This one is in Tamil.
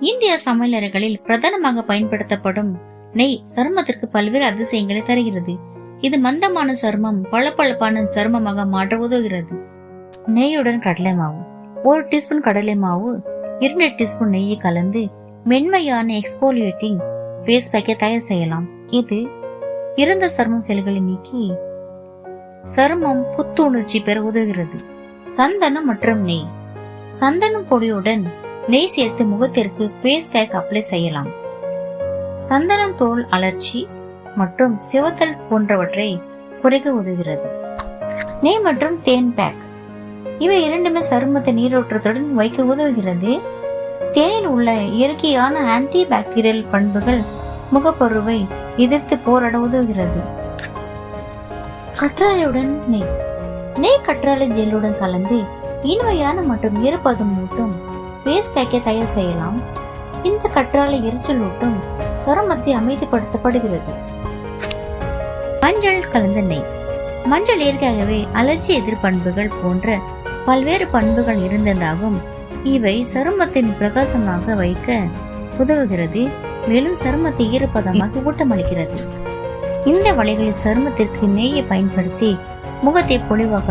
இந்திய சமையலறைகளில் பிரதானமாக பயன்படுத்தப்படும் நெய் சருமத்திற்கு பல்வேறு அதிசயங்களை தருகிறது. இது மந்தமான சருமம் பளபளப்பான சருமமாக மாற்ற உதவுகிறது. நெய்யுடன் கடலை மாவு. ஒரு டீஸ்பூன் கடலை மாவு இரண்டு டீஸ்பூன் நெய்யை கலந்து மென்மையான எக்ஸ்போலியேட்டிங் ஃபேஸ் பேக்கை தயார் செய்யலாம். இது இறந்த சருமம் செல்களை நீக்கி சருமம் புத்துணர்ச்சி பெற உதவுகிறது. சந்தனம் மற்றும் நெய். சந்தனம் பொடியுடன் நெய் சேர்த்து முகத்திற்கு பேஸ் பேக் அப்ளை செய்யலாம். சந்தனம் தோல் அலர்ச்சி மற்றும் சிவத்தல் போன்றவற்றை குறைக்க உதவுகிறது. நெய் மற்றும் தேன் பேக் இவை இரண்டுமே சருமத்தை நீரோட்டத்துடன் வைக்க உதவுகிறது. தேனில் உள்ள இயற்கையான ஆன்டி பாக்டீரியல் பண்புகள் முகப்பொருவை எதிர்த்து போராட உதவுகிறது. கற்றாழையுடன் நெய். நெய் கற்றாழை ஜெல்லுடன் கலந்து இனிமையான மற்றும் ஈரப்பதம் மூட்டும் ஃபேஸ் பேக்கை தயார் செய்யலாம். இந்த கற்றாழை எரிச்சல் ஊட்டும் சருமத்தை அமைதிப்படுத்தப்படுகிறது. மஞ்சள் கலந்த நெய். மஞ்சள் இயற்கையாகவே அலர்ஜி எதிர்ப்பண்புகள் போன்ற பல்வேறு பண்புகள் இருந்ததாகும் இவை சருமத்தின் பிரகாசமாக வைக்க உதவுகிறது. மேலும் சருமத்தை ஈரப்பதமாக ஊட்டமளிக்கிறது. இந்த வழிகளில் சருமத்திற்கு நெய்யை பயன்படுத்தி முகத்தை பொலிவாக